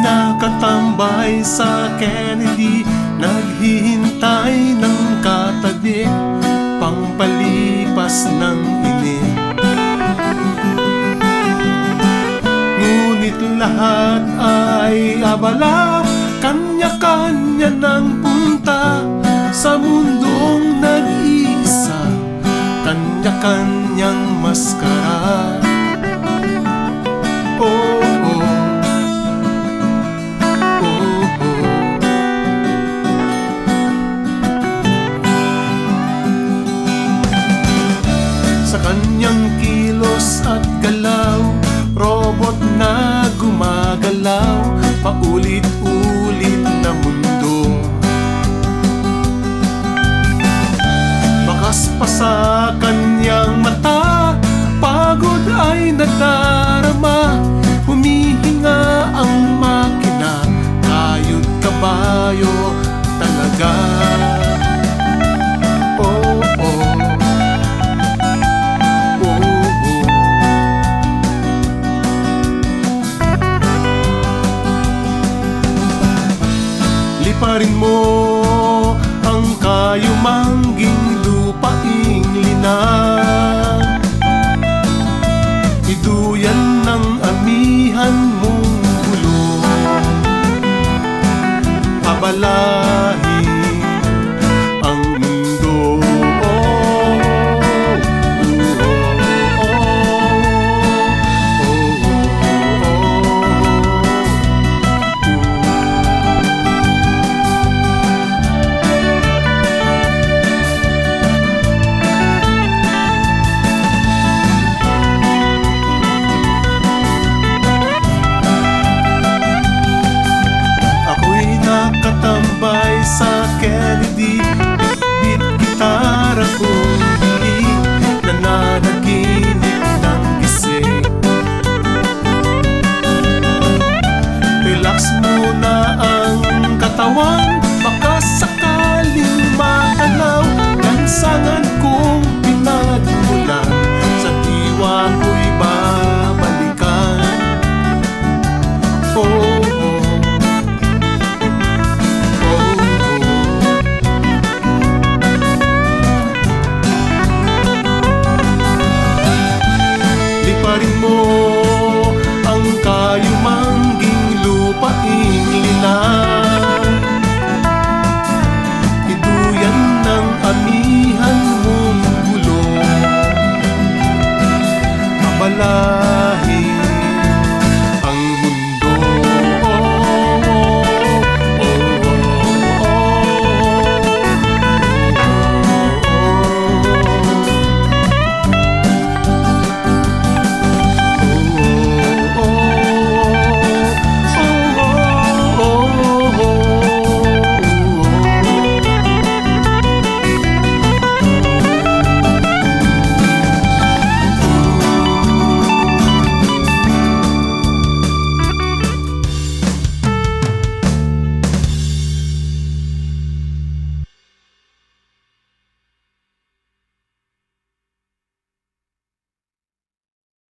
nakatambay sa Kennedy. Naghihintay ng katabi Pangpalipas ng init Ngunit lahat ay abala Kanya-kanya ng punta Sa mundong nag-iisa. Kanya-kanyang maskara kanyang kilos at galaw Robot na gumagalaw Paulit-ulit na mundo. Bakas pa sa kanyang mata Pagod ay nadarama Liparin mo ang kayumangging I want